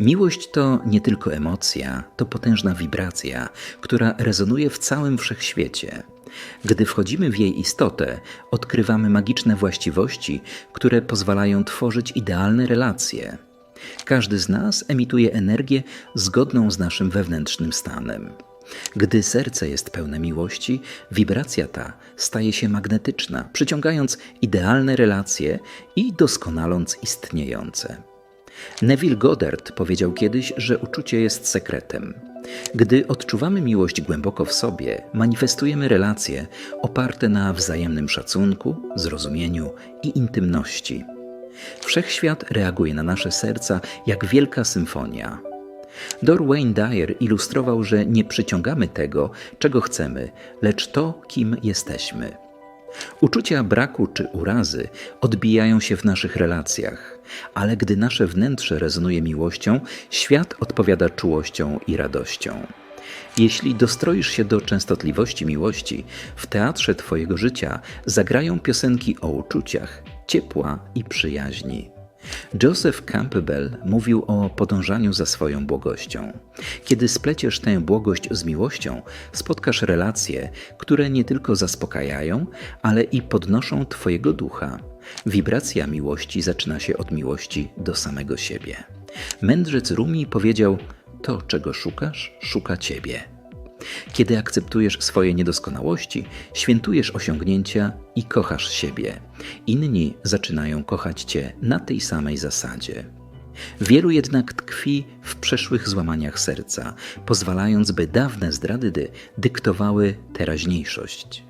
Miłość to nie tylko emocja, to potężna wibracja, która rezonuje w całym wszechświecie. Gdy wchodzimy w jej istotę, odkrywamy magiczne właściwości, które pozwalają tworzyć idealne relacje. Każdy z nas emituje energię zgodną z naszym wewnętrznym stanem. Gdy serce jest pełne miłości, wibracja ta staje się magnetyczna, przyciągając idealne relacje i doskonaląc istniejące. Neville Goddard powiedział kiedyś, że uczucie jest sekretem. Gdy odczuwamy miłość głęboko w sobie, manifestujemy relacje oparte na wzajemnym szacunku, zrozumieniu i intymności. Wszechświat reaguje na nasze serca jak wielka symfonia. Dor Wayne Dyer ilustrował, że nie przyciągamy tego, czego chcemy, lecz to, kim jesteśmy. Uczucia braku czy urazy odbijają się w naszych relacjach, ale gdy nasze wnętrze rezonuje miłością, świat odpowiada czułością i radością. Jeśli dostroisz się do częstotliwości miłości, w teatrze Twojego życia zagrają piosenki o uczuciach, ciepła i przyjaźni. Joseph Campbell mówił o podążaniu za swoją błogością. Kiedy spleciesz tę błogość z miłością, spotkasz relacje, które nie tylko zaspokajają, ale i podnoszą Twojego ducha. Wibracja miłości zaczyna się od miłości do samego siebie. Mędrzec Rumi powiedział: To, czego szukasz, szuka Ciebie. Kiedy akceptujesz swoje niedoskonałości, świętujesz osiągnięcia i kochasz siebie. Inni zaczynają kochać cię na tej samej zasadzie. Wielu jednak tkwi w przeszłych złamaniach serca, pozwalając, by dawne zdrady dyktowały teraźniejszość.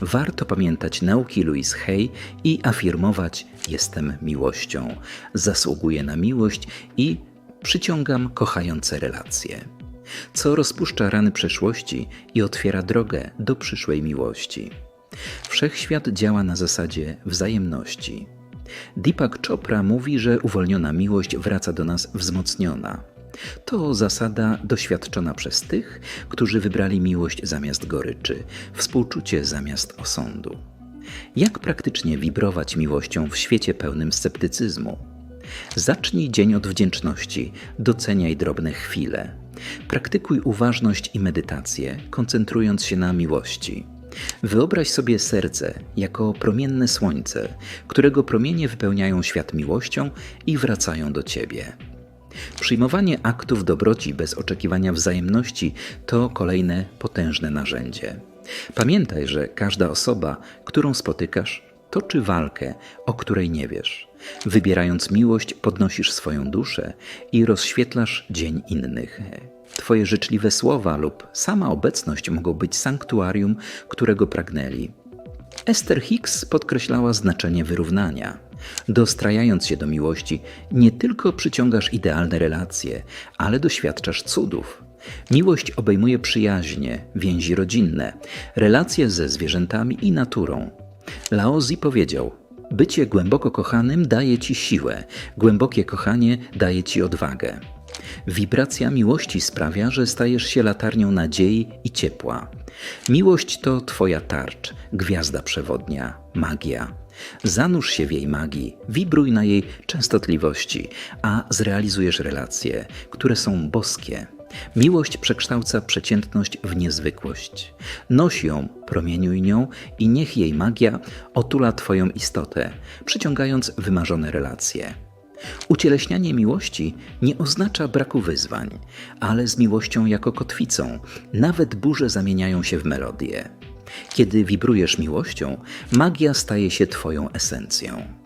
Warto pamiętać nauki Louise Hay i afirmować: Jestem miłością, zasługuję na miłość i przyciągam kochające relacje co rozpuszcza rany przeszłości i otwiera drogę do przyszłej miłości. Wszechświat działa na zasadzie wzajemności. Deepak Chopra mówi, że uwolniona miłość wraca do nas wzmocniona. To zasada doświadczona przez tych, którzy wybrali miłość zamiast goryczy, współczucie zamiast osądu. Jak praktycznie wibrować miłością w świecie pełnym sceptycyzmu? Zacznij dzień od wdzięczności, doceniaj drobne chwile. Praktykuj uważność i medytację, koncentrując się na miłości. Wyobraź sobie serce jako promienne słońce, którego promienie wypełniają świat miłością i wracają do ciebie. Przyjmowanie aktów dobroci bez oczekiwania wzajemności to kolejne potężne narzędzie. Pamiętaj, że każda osoba, którą spotykasz, toczy walkę, o której nie wiesz. Wybierając miłość, podnosisz swoją duszę i rozświetlasz dzień innych. Twoje życzliwe słowa lub sama obecność mogą być sanktuarium, którego pragnęli. Esther Hicks podkreślała znaczenie wyrównania. Dostrajając się do miłości, nie tylko przyciągasz idealne relacje, ale doświadczasz cudów. Miłość obejmuje przyjaźnie, więzi rodzinne, relacje ze zwierzętami i naturą. Laozi powiedział: Bycie głęboko kochanym daje ci siłę, głębokie kochanie daje ci odwagę. Wibracja miłości sprawia, że stajesz się latarnią nadziei i ciepła. Miłość to Twoja tarcz, gwiazda przewodnia, magia. Zanurz się w jej magii, wibruj na jej częstotliwości, a zrealizujesz relacje, które są boskie. Miłość przekształca przeciętność w niezwykłość. Noś ją, promieniuj nią i niech jej magia otula Twoją istotę, przyciągając wymarzone relacje. Ucieleśnianie miłości nie oznacza braku wyzwań, ale z miłością jako kotwicą nawet burze zamieniają się w melodię. Kiedy wibrujesz miłością, magia staje się Twoją esencją.